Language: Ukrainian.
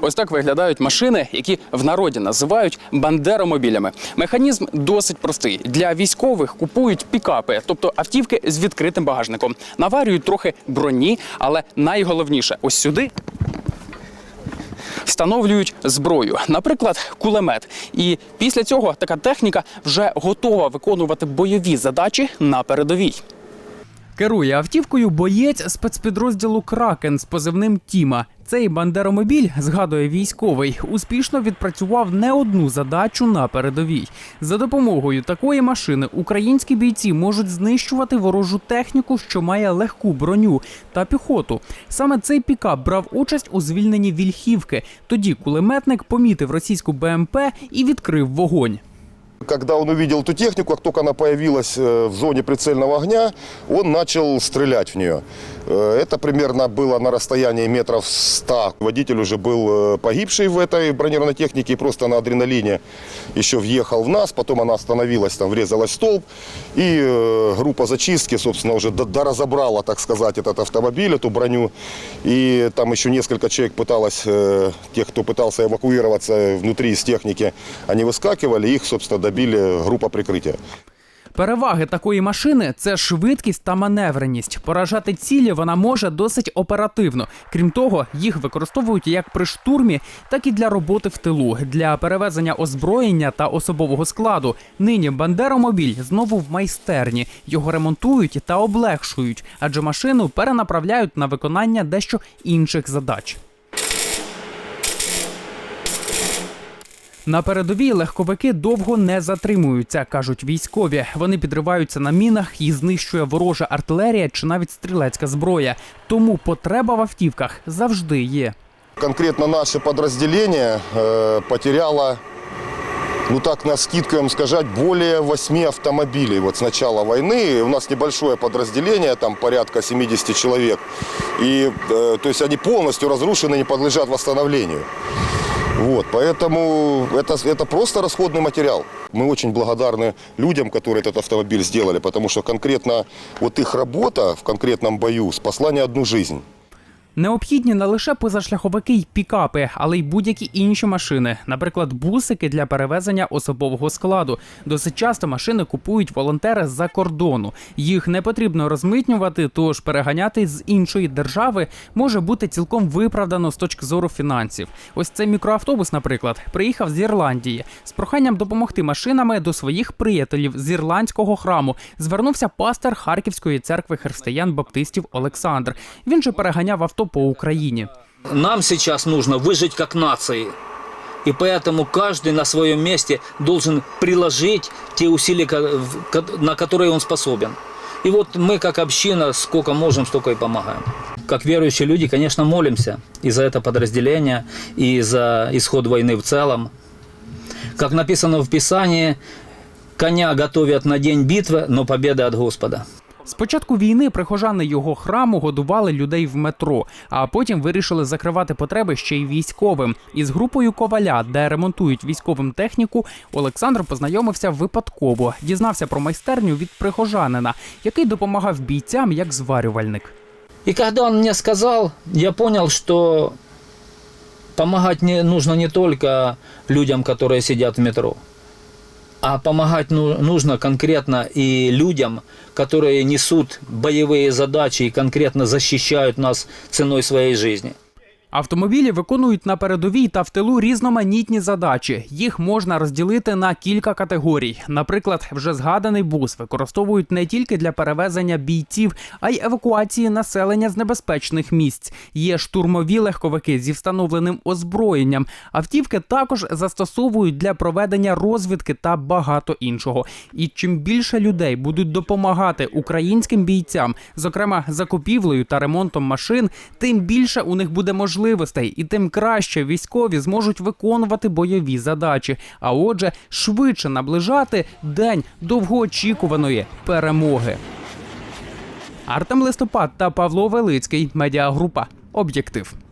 Ось так виглядають машини, які в народі називають бандеромобілями. Механізм досить простий. Для військових купують пікапи, тобто автівки з відкритим багажником. Наварюють трохи броні, але найголовніше ось сюди. Встановлюють зброю, наприклад, кулемет. І після цього така техніка вже готова виконувати бойові задачі на передовій. Керує автівкою боєць спецпідрозділу Кракен з позивним Тіма. Цей бандеромобіль, згадує військовий, успішно відпрацював не одну задачу на передовій. За допомогою такої машини українські бійці можуть знищувати ворожу техніку, що має легку броню та піхоту. Саме цей пікап брав участь у звільненні Вільхівки. Тоді кулеметник помітив російську БМП і відкрив вогонь. Когда он увидел эту технику, как только она появилась э, в зоне прицельного огня, он начал стрелять в нее. Э, Это примерно было на расстоянии метров 100. Водитель уже был э, погибший в этой бронированной технике и просто на адреналине еще въехал в нас. Потом она остановилась, там врезалась в столб. И э, группа зачистки, собственно, уже до- доразобрала, так сказать, этот автомобиль, эту броню. И там еще несколько человек пыталось, тех, кто пытался эвакуироваться внутри из техники, они выскакивали, их, собственно, добили группа прикрытия. Переваги такої машини це швидкість та маневреність. Поражати цілі вона може досить оперативно. Крім того, їх використовують як при штурмі, так і для роботи в тилу, для перевезення озброєння та особового складу. Нині бандеромобіль знову в майстерні. Його ремонтують та облегшують, адже машину перенаправляють на виконання дещо інших задач. На передовій легковики довго не затримуються, кажуть військові. Вони підриваються на мінах і знищує ворожа артилерія чи навіть стрілецька зброя. Тому потреба в автівках завжди є. Конкретно наше подразделение э, потеряло, ну так на скидку вам сказать, более 8 автомобилей вот с начала войны. У нас небольшое подразделение, там порядка 70 человек. И, э, то есть они полностью разрушены, не подлежат восстановлению. Вот, поэтому это, это просто расходный материал. Мы очень благодарны людям, которые этот автомобиль сделали, потому что конкретно вот их работа в конкретном бою спасла не одну жизнь. Необхідні не лише позашляховики й пікапи, але й будь-які інші машини, наприклад, бусики для перевезення особового складу. Досить часто машини купують волонтери з-за кордону. Їх не потрібно розмитнювати, тож переганяти з іншої держави може бути цілком виправдано з точки зору фінансів. Ось цей мікроавтобус, наприклад, приїхав з Ірландії з проханням допомогти машинами до своїх приятелів з ірландського храму. Звернувся пастор Харківської церкви християн баптистів Олександр. Він же переганяв авто по Україні. Нам сейчас нужно выжить как нации. И поэтому каждый на своем месте должен приложить те усилия, на которые он способен. И вот мы, как община, сколько можем, столько и помогаем. Как верующие люди, конечно, молимся и за это подразделение, и за исход войны в целом. Как написано в Писании, коня готовят на день битвы, но победа от Господа. З початку війни прихожани його храму годували людей в метро, а потім вирішили закривати потреби ще й військовим. Із групою коваля, де ремонтують військовим техніку, Олександр познайомився випадково. Дізнався про майстерню від прихожанина, який допомагав бійцям як зварювальник. И когда он мне сказал, я понял, что помогать не, нужно не только людям, которые сидят в метро, а помогать ну- нужно конкретно и людям, которые несут боевые задачи и конкретно защищают нас ценой своей жизни. Автомобілі виконують на передовій та в тилу різноманітні задачі. Їх можна розділити на кілька категорій. Наприклад, вже згаданий бус використовують не тільки для перевезення бійців, а й евакуації населення з небезпечних місць. Є штурмові легковики зі встановленим озброєнням. Автівки також застосовують для проведення розвідки та багато іншого. І чим більше людей будуть допомагати українським бійцям, зокрема закупівлею та ремонтом машин, тим більше у них буде можливостей, і тим краще військові зможуть виконувати бойові задачі. А отже, швидше наближати день довгоочікуваної перемоги. Артем Листопад та Павло Велицький. Медіагрупа Об'єктив.